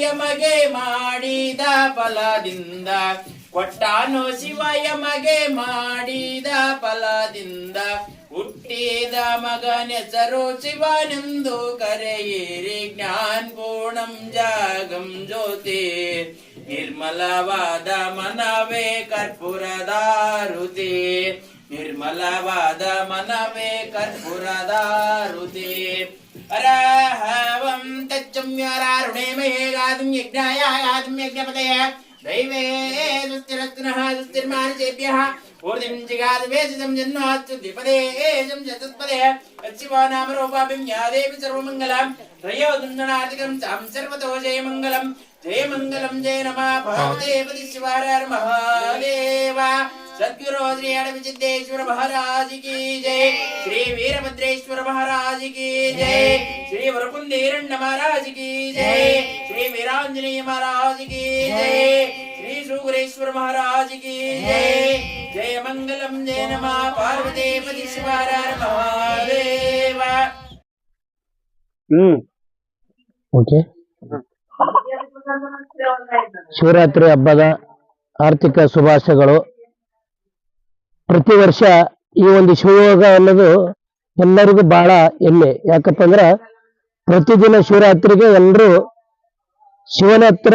ಶಿವಯ ಮಗೆ ಮಾಡಿದ ಫಲದಿಂದ. ಕೊಟ್ಟಾನು ಶಿವಯಮಗೆ ಮಾಡಿದ ಫಲದಿಂದ. ಹುಟ್ಟಿದ ಮಗನೆಸರು ಶಿವನೆಂದು ಕರೆಯಿರಿ. ಜ್ಞಾನ್ ಪೂರ್ಣಂ ಜಾಗಂ ಜ್ಯೋತಿ. ನಿರ್ಮಲವಾದ ಮನವೇ ಕರ್ಪೂರದಾರುತಿ. ನಿರ್ಮಲವಾದ ಮನವೇ ಕರ್ಪೂರದಾರುತಿ. వరాహవం తచ్చమ్యారుణేమయేగాదుం యజ్ఞాయాగాదుం యజ్ఞపతయ దైవే దుస్తిరత్నః దుస్తిర్మానుజేభ్యః పూర్ణిం జిగాదివేదితం జన్మాత్తు ద్విపదేశం చతుత్పదే యచ్చివో నామరూపాభిం యాదేవి సర్వమంగళం త్రయోదుండనాధికం తాం సర్వతో జయమంగళం జయమంగళం జయ నమః భగవతే పది శివారార్ మహాదేవా సద్గురుశ్రీ అడవిచిద్దేశ్వర మహారాజ్కి శ్రీ వీరభద్రేశ్వర మహారాజ్కి శ్రీ వరకుందీరణ మహారాజ్కి శ్రీ వీరాంజనేయ మహారాజ్కి శ్రీ శూగురేశ్వర మహారాజ్కి జయ మంగళం జయ నమా. పార్వతీపతి ఓకే. ಶಿವರಾತ್ರಿ ಹಬ್ಬದ ಆರ್ಥಿಕ ಶುಭಾಶಯಗಳು ಪ್ರತಿ ವರ್ಷ ಈ ಒಂದು ಶಿವಯೋಗ ಅನ್ನೋದು ಎಲ್ಲರಿಗೂ ಬಹಳ ಹೆಮ್ಮೆ. ಯಾಕಪ್ಪ ಅಂದ್ರ ಪ್ರತಿದಿನ ಶಿವರಾತ್ರಿಗೆ ಎಲ್ಲರೂ ಶಿವನ ಹತ್ರ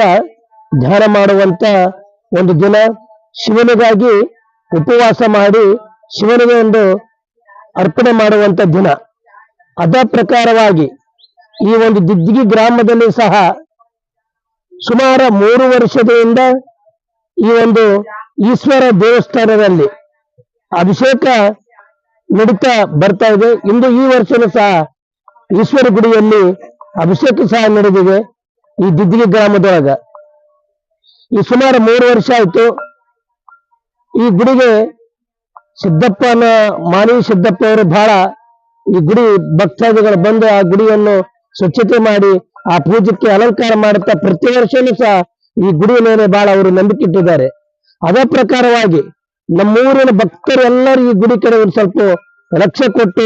ಧ್ಯಾನ ಮಾಡುವಂತ ಒಂದು ದಿನ ಶಿವನಿಗಾಗಿ ಉಪವಾಸ ಮಾಡಿ ಶಿವನಿಗೆ ಒಂದು ಅರ್ಪಣೆ ಮಾಡುವಂತ ದಿನ. ಅದ ಪ್ರಕಾರವಾಗಿ ಈ ಒಂದು ದಿದ್ದಿಗಿ ಗ್ರಾಮದಲ್ಲಿ ಸಹ ಸುಮಾರು ಮೂರು ವರ್ಷದಿಂದ ಈ ಒಂದು ಈಶ್ವರ ದೇವಸ್ಥಾನದಲ್ಲಿ ಅಭಿಷೇಕ ನಡೀತಾ ಬರ್ತಾ ಇದೆ. ಇಂದು ಈ ವರ್ಷನೂ ಸಹ ಈಶ್ವರ ಗುಡಿಯಲ್ಲಿ ಅಭಿಷೇಕ ಸಹ ನಡೆದಿದೆ ಈ ದಿದ್ದಿಗೆ ಗ್ರಾಮದೊಳಗ. ಈ ಸುಮಾರು ಮೂರು ವರ್ಷ ಆಯ್ತು. ಈ ಗುಡಿಗೆ ಸಿದ್ದಪ್ಪನ ಮಾನಿ ಸಿದ್ದಪ್ಪ ಅವರು ಬಹಳ ಈ ಗುಡಿ ಭಕ್ತಾದಿಗಳು ಬಂದು ಆ ಗುಡಿಯನ್ನು ಸ್ವಚ್ಛತೆ ಮಾಡಿ, ಆ ಪೂಜೆಗೆ ಅಲಂಕಾರ ಮಾಡುತ್ತಾ ಪ್ರತಿ ವರ್ಷನೂ ಸಹ ಈ ಗುಡಿಯ ಮೇಲೆ ಬಹಳ ಅವರು ನಂಬಿಕೆ ಇಟ್ಟಿದ್ದಾರೆ. ಅದೇ ಪ್ರಕಾರವಾಗಿ ನಮ್ಮೂರಿನ ಭಕ್ತರು ಎಲ್ಲರೂ ಈ ಗುಡಿ ಕಡೆ ಒಂದು ಸ್ವಲ್ಪ ರಕ್ಷೆ ಕೊಟ್ಟು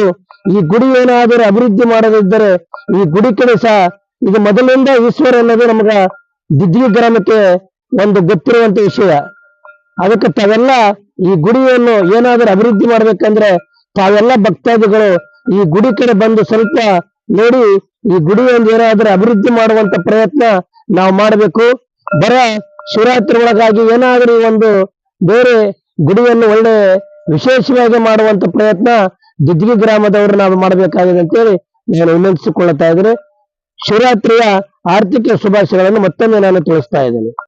ಈ ಗುಡಿ ಏನಾದರೂ ಅಭಿವೃದ್ಧಿ ಮಾಡದಿದ್ದರೆ ಈ ಗುಡಿ ಕಡೆ ಸಹ ಇದು ಮೊದಲಿಂದ ಈಶ್ವರ ಅನ್ನೋದು ನಮಗ ದಿದ್ವಿ ಗ್ರಾಮಕ್ಕೆ ಒಂದು ಗೊತ್ತಿರುವಂತ ವಿಷಯ. ಅದಕ್ಕೆ ತಾವೆಲ್ಲ ಈ ಗುಡಿಯನ್ನು ಏನಾದರೂ ಅಭಿವೃದ್ಧಿ ಮಾಡ್ಬೇಕಂದ್ರೆ ತಾವೆಲ್ಲ ಭಕ್ತಾದಿಗಳು ಈ ಗುಡಿ ಕಡೆ ಬಂದು ಸ್ವಲ್ಪ ನೋಡಿ ಈ ಗುಡಿಯನ್ನು ಏನಾದರೂ ಅಭಿವೃದ್ಧಿ ಮಾಡುವಂತ ಪ್ರಯತ್ನ ನಾವು ಮಾಡಬೇಕು. ಬರ ಶಿವರಾತ್ರಿ ಒಳಗಾಗಿ ಏನಾದರೂ ಒಂದು ಬೇರೆ ಗುಡಿಯನ್ನು ಒಳ್ಳೆ ವಿಶೇಷವಾಗಿ ಮಾಡುವಂತ ಪ್ರಯತ್ನ ದಿದ್ದಿಗೆ ಗ್ರಾಮದವರು ನಾವು ಮಾಡಬೇಕಾಗಿದೆ ಅಂತೇಳಿ ನಾನು ವಿನಂತಿಸಿಕೊಳ್ಳುತ್ತಾ ಇದ್ದೇನೆ. ಶಿವರಾತ್ರಿಯ ಆರ್ಥಿಕ ಶುಭಾಶಯಗಳನ್ನು ಮತ್ತೊಮ್ಮೆ ನಾನು ತಿಳಿಸ್ತಾ ಇದ್ದೇನೆ.